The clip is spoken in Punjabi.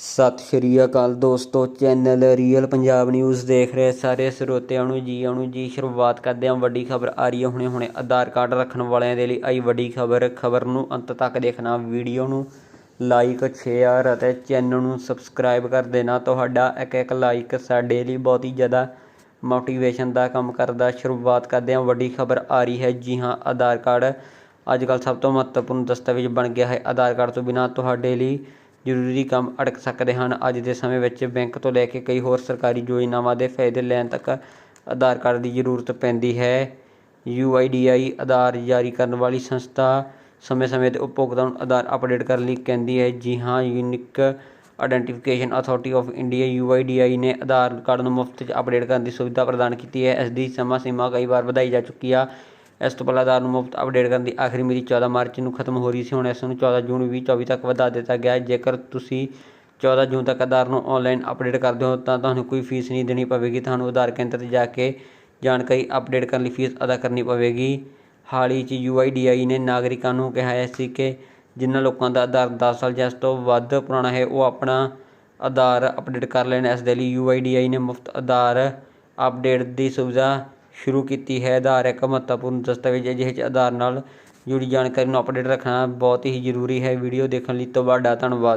ਸਤਿ ਸ਼੍ਰੀ ਅਕਾਲ ਦੋਸਤੋ, ਚੈਨਲ ਰੀਅਲ ਪੰਜਾਬ ਨਿਊਜ਼ ਦੇਖ ਰਹੇ ਸਾਰੇ ਸਰੋਤਿਆਂ ਨੂੰ ਜੀ ਆਉਣ ਨੂੰ, ਜੀ। ਸ਼ੁਰੂਆਤ ਕਰਦੇ ਹਾਂ ਵੱਡੀ ਖਬਰ ਆ ਰਹੀ ਹੈ ਹੁਣੇ ਹੁਣੇ। ਆਧਾਰ ਕਾਰਡ ਰੱਖਣ ਵਾਲਿਆਂ ਦੇ ਲਈ ਆਈ ਵੱਡੀ ਖਬਰ। ਖਬਰ ਨੂੰ ਅੰਤ ਤੱਕ ਦੇਖਣਾ, ਵੀਡੀਓ ਨੂੰ ਲਾਈਕ ਸ਼ੇਅਰ ਅਤੇ ਚੈਨਲ ਨੂੰ ਸਬਸਕ੍ਰਾਈਬ ਕਰ ਦੇਣਾ। ਤੁਹਾਡਾ ਇੱਕ ਇੱਕ ਲਾਈਕ ਸਾਡੇ ਲਈ ਬਹੁਤ ਹੀ ਜ਼ਿਆਦਾ ਮੋਟੀਵੇਸ਼ਨ ਦਾ ਕੰਮ ਕਰਦਾ। ਸ਼ੁਰੂਆਤ ਕਰਦੇ ਹਾਂ ਵੱਡੀ ਖਬਰ ਆ ਰਹੀ ਹੈ ਜੀ ਹਾਂ, ਆਧਾਰ ਕਾਰਡ। ਅੱਜ ਕੱਲ੍ਹ ਸਭ ਤੋਂ ਮਹੱਤਵਪੂਰਨ ਦਸਤਾਵੇਜ਼ ਬਣ ਗਿਆ ਹੈ। ਆਧਾਰ ਕਾਰਡ ਤੋਂ ਬਿਨਾਂ ਤੁਹਾਡੇ ਲਈ ਜ਼ਰੂਰੀ ਕੰਮ ਅਟਕ ਸਕਦੇ ਹਨ। ਅੱਜ ਦੇ ਸਮੇਂ ਵਿੱਚ ਬੈਂਕ ਤੋਂ ਲੈ ਕੇ ਕਈ ਹੋਰ ਸਰਕਾਰੀ ਯੋਜਨਾਵਾਂ ਦੇ ਫਾਇਦੇ ਲੈਣ ਤੱਕ ਆਧਾਰ ਕਾਰਡ ਦੀ ਜ਼ਰੂਰਤ ਪੈਂਦੀ ਹੈ। ਯੂ ਆਈ ਡੀ ਆਈ ਆਧਾਰ ਜਾਰੀ ਕਰਨ ਵਾਲੀ ਸੰਸਥਾ ਸਮੇਂ-ਸਮੇਂ ਤੇ ਉਪਭੋਗਤਾ ਨੂੰ ਆਧਾਰ ਅਪਡੇਟ ਕਰਨ ਲਈ ਕਹਿੰਦੀ ਹੈ। ਜੀ ਹਾਂ, unique identification authority of India UIDAI ਨੇ ਆਧਾਰ ਕਾਰਡ ਨੂੰ ਮੁਫਤ 'ਚ ਅਪਡੇਟ ਕਰਨ ਦੀ ਸੁਵਿਧਾ ਪ੍ਰਦਾਨ ਕੀਤੀ ਹੈ। ਇਸ ਦੀ ਸਮਾਂ ਸੀਮਾ ਕਈ ਵਾਰ ਵਧਾਈ ਜਾ ਚੁੱਕੀ ਆ। ਇਸ ਤੋਂ ਪਹਿਲਾਂ ਆਧਾਰ ਨੂੰ ਮੁਫਤ ਅਪਡੇਟ ਕਰਨ ਦੀ ਆਖਰੀ ਮਿਤੀ 14 ਮਾਰਚ ਨੂੰ ਖਤਮ ਹੋ ਰਹੀ ਸੀ। ਹੁਣ ਇਸ ਨੂੰ 14 ਜੂਨ 2024 ਤੱਕ ਵਧਾ ਦਿੱਤਾ ਗਿਆ ਹੈ। ਜੇਕਰ ਤੁਸੀਂ 14 ਜੂਨ ਤੱਕ ਆਧਾਰ ਨੂੰ ਆਨਲਾਈਨ ਅਪਡੇਟ ਕਰਦੇ ਹੋ, ਤਾਂ ਤੁਹਾਨੂੰ ਕੋਈ ਫੀਸ ਨਹੀਂ ਦੇਣੀ ਪਵੇਗੀ। ਤੁਹਾਨੂੰ ਆਧਾਰ ਕੇਂਦਰ 'ਤੇ ਜਾ ਕੇ ਜਾਣਕਾਰੀ ਅਪਡੇਟ ਕਰਨ ਲਈ ਫੀਸ ਅਦਾ ਕਰਨੀ ਪਵੇਗੀ। ਹਾਲ ਹੀ 'ਚ UIDAI ਨੇ ਨਾਗਰਿਕਾਂ ਨੂੰ ਕਿਹਾ ਸੀ ਕਿ ਜਿਨ੍ਹਾਂ ਲੋਕਾਂ ਦਾ ਆਧਾਰ 10 ਸਾਲ ਜਾਂ ਇਸ ਤੋਂ ਵੱਧ ਪੁਰਾਣਾ ਹੈ, ਉਹ ਆਪਣਾ ਆਧਾਰ ਅਪਡੇਟ ਕਰ ਲੈਣ। ਇਸ ਦੇ ਲਈ UIDAI ਨੇ ਮੁਫਤ ਆਧਾਰ ਅਪਡੇਟ ਦੀ ਸੁਵਿਧਾ ਸ਼ੁਰੂ ਕੀਤੀ ਹੈ। ਆਧਾਰ ਇੱਕ ਮਹੱਤਵਪੂਰਨ ਦਸਤਾਵੇਜ਼ ਹੈ ਜਿਸ 'ਚ ਆਧਾਰ ਨਾਲ ਜੁੜੀ ਜਾਣਕਾਰੀ ਨੂੰ ਅਪਡੇਟ ਰੱਖਣਾ ਬਹੁਤ ਹੀ ਜ਼ਰੂਰੀ ਹੈ। ਵੀਡੀਓ ਦੇਖਣ ਲਈ ਤੁਹਾਡਾ ਧੰਨਵਾਦ।